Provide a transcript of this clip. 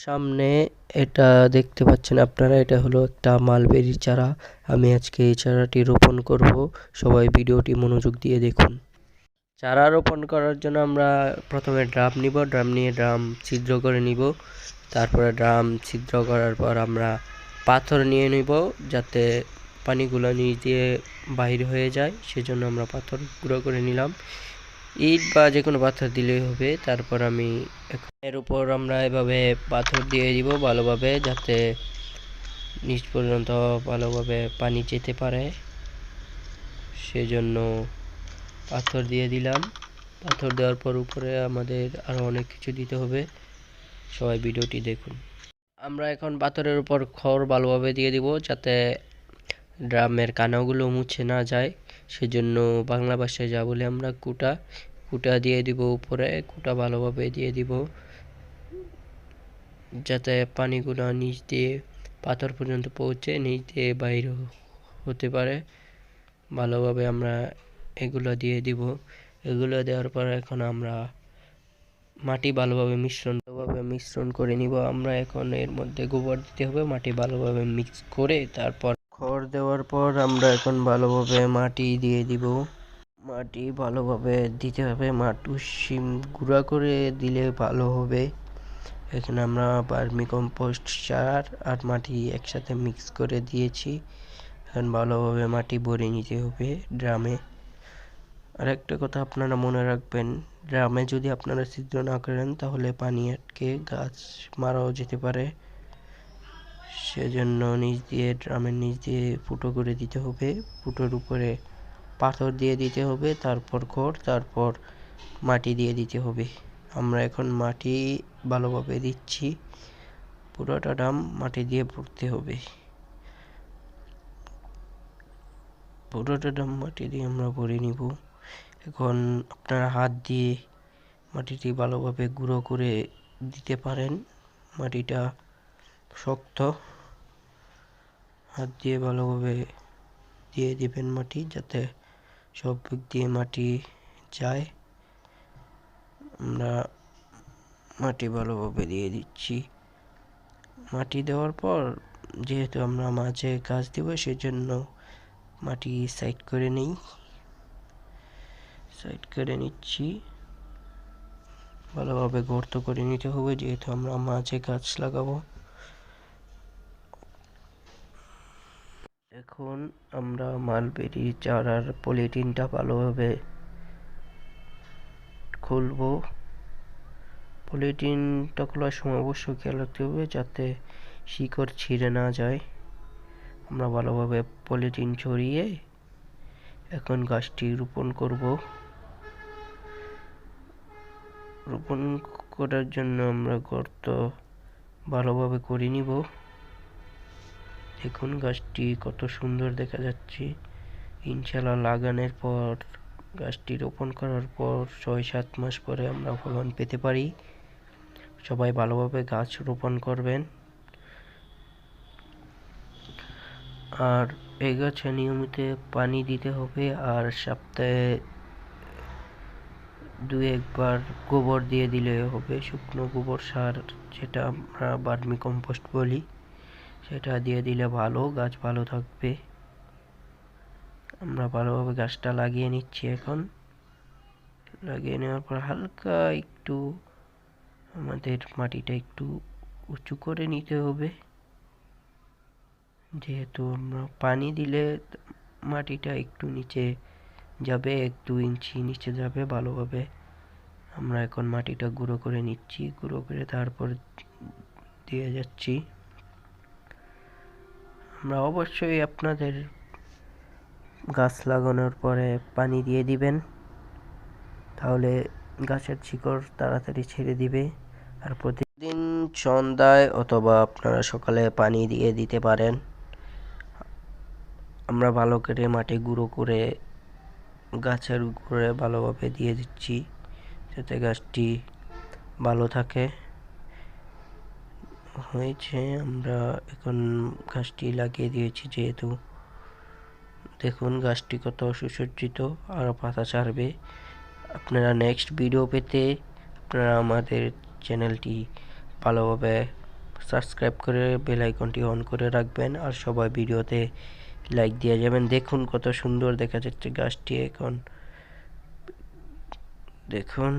সামনে এটা দেখতে পাচ্ছেন আপনারা, এটা হলো একটা মালবেরি চারা। আমি আজকে এই চারাটি রোপণ করব। সবাই ভিডিওটি মনোযোগ দিয়ে দেখুন। চারা রোপণ করার জন্য আমরা প্রথমে ড্রাম নিব। ড্রাম নিয়ে ড্রাম ছিদ্র করে নিব। তারপরে ড্রাম ছিদ্র করার পর আমরা পাথর নিয়ে নিব যাতে পানিগুলো নিচ দিয়ে বাইর হয়ে যায়। সেজন্য আমরা পাথর গুঁড়ো করে নিলাম। ইট বা যে কোনো পাথর দিলেই হবে। তারপর আমি এর উপর আমরা এভাবে পাথর দিয়ে দিব ভালোভাবে যাতে নিচ পর্যন্ত ভালোভাবে পানি যেতে পারে। সেজন্য পাথর দিয়ে দিলাম। পাথর দেওয়ার পর উপরে আমাদের আরও অনেক কিছু দিতে হবে। সবাই ভিডিওটি দেখুন। আমরা এখন পাথরের উপর খড় ভালোভাবে দিয়ে দিব যাতে ড্রামের কানাগুলো মুছে না যায়। সেজন্য বাংলা ভাষায় যা বলি আমরা কুটা। কুটা দিয়ে দিব উপরে, কুটা ভালোভাবে দিয়ে দিব। যাতে পানিগুলো নিচ দিয়ে পাথর পর্যন্ত পৌঁছে, নিচ দিয়ে বাইর হতে পারে। ভালোভাবে আমরা এগুলো দিয়ে দিব। এগুলো দেওয়ার পর এখন আমরা মাটি ভালোভাবে মিশ্রণ ভালোভাবে মিশ্রণ করে নিব। আমরা এখন এর মধ্যে গোবর দিতে হবে, মাটি ভালোভাবে মিক্স করে তারপর খড় দেওয়ার পর আমরা এখন ভালোভাবে মাটি দিয়ে দিব। মাটি ভালোভাবে দিতে হবে, মাটু সিম গুঁড়া করে দিলে ভালো হবে। এখানে আমরা বার্মি কম্পোস্ট সার আর মাটি একসাথে মিক্স করে দিয়েছি। এখন ভালোভাবে মাটি ভরে নিতে হবে ড্রামে। আর একটা কথা আপনারা মনে রাখবেন, ড্রামে যদি আপনারা ছিদ্র না করেন তাহলে পানি আটকে গাছ মারাও যেতে পারে। সেজন্য নিচ দিয়ে, ড্রামের নিচ দিয়ে ফুটো করে দিতে হবে। ফুটোর উপরে পাথর দিয়ে দিতে হবে, তারপর খড়, তারপর মাটি দিয়ে দিতে হবে। আমরা এখন মাটি ভালোভাবে দিচ্ছি। পুরোটা ড্রাম মাটি দিয়ে ভরতে হবে। পুরোটা ড্রাম মাটি দিয়ে আমরা ভরে নিব। এখন আপনারা হাত দিয়ে মাটিটি ভালোভাবে গুঁড়ো করে দিতে পারেন। মাটিটা শক্ত। হাত দিয়ে ভালোভাবে দিয়ে দিবেন মাটি যাতে সব দিক দিয়ে মাটি যায়। আমরা মাটি ভালোভাবে দিয়ে দিচ্ছি। মাটি দেওয়ার পর যেহেতু আমরা মাঝে গাছ দেব, সেজন্য মাটি সাইড করে নিই। সাইড করে নিচ্ছি। ভালোভাবে গর্ত করে নিতে হবে, যেহেতু আমরা মাঝে গাছ লাগাবো। এখন আমরা মালবেরি চারার পলিটিনটা ভালোভাবে খুলবো। পলিটিনটা খোলার সময় অবশ্যই খেয়াল রাখতে হবে যাতে শিকড় ছিঁড়ে না যায়। আমরা ভালোভাবে পলিটিন ছড়িয়ে এখন গাছটি রোপণ করব। রোপণ করার জন্য আমরা গর্ত ভালোভাবে করে নিব। দেখুন গাছটি কত সুন্দর দেখা যাচ্ছে। ইনশাল্লাহ লাগানোর পর, গাছটি রোপণ করার পর ছয়, সাত মাস পরে আমরা ফলন পেতে পারি। সবাই ভালোভাবে গাছ রোপণ করবেন। আর এই গাছে নিয়মিত পানি দিতে হবে আর সপ্তাহে দু, একবার গোবর দিয়ে দিলে হবে। শুকনো গোবর সার, যেটা আমরা বার্মি কম্পোস্ট বলি। সেটা দিয়ে দিলে ভালো, গাছ ভালো থাকবে। আমরা ভালোভাবে গাছটা লাগিয়ে নিচ্ছি এখন। লাগিয়ে নেওয়ার পর হালকা একটু আমাদের মাটিটা একটু উঁচু করে নিতে হবে। যেহেতু আমরা পানি দিলে মাটিটা একটু নিচে যাবে এক দু ইঞ্চি নিচে যাবে ভালোভাবে। আমরা এখন মাটিটা গুঁড়ো করে নিচ্ছি, গুঁড়ো করে তারপর দিয়ে যাচ্ছি। আমরা অবশ্যই আপনাদের গাছ লাগানোর পরে পানি দিয়ে দিবেন। তাহলে গাছের শিকড় তাড়াতাড়ি ছেড়ে দিবে। আর প্রতিদিন সন্ধ্যায় অথবা আপনারা সকালে পানি দিয়ে দিতে পারেন। আমরা ভালো করে মাটি গুঁড়ো করে গাছের উপরে ভালোভাবে দিয়ে দিচ্ছি, যাতে গাছটি ভালো থাকে। হয়েছে। আমরা এখন গাছটি লাগিয়ে দিয়েছি যেহেতু। দেখুন, গাছটি কত সুসজ্জিত আরও পাতা ছাড়বে। আপনারা নেক্সট ভিডিও পেতে আপনারা আমাদের চ্যানেলটি ভালোভাবে সাবস্ক্রাইব করে বেল আইকনটি অন করে রাখবেন আর সবাই ভিডিওতে লাইক দিয়ে যাবেন। দেখুন কত সুন্দর দেখা যাচ্ছে গাছটি এখন। দেখুন।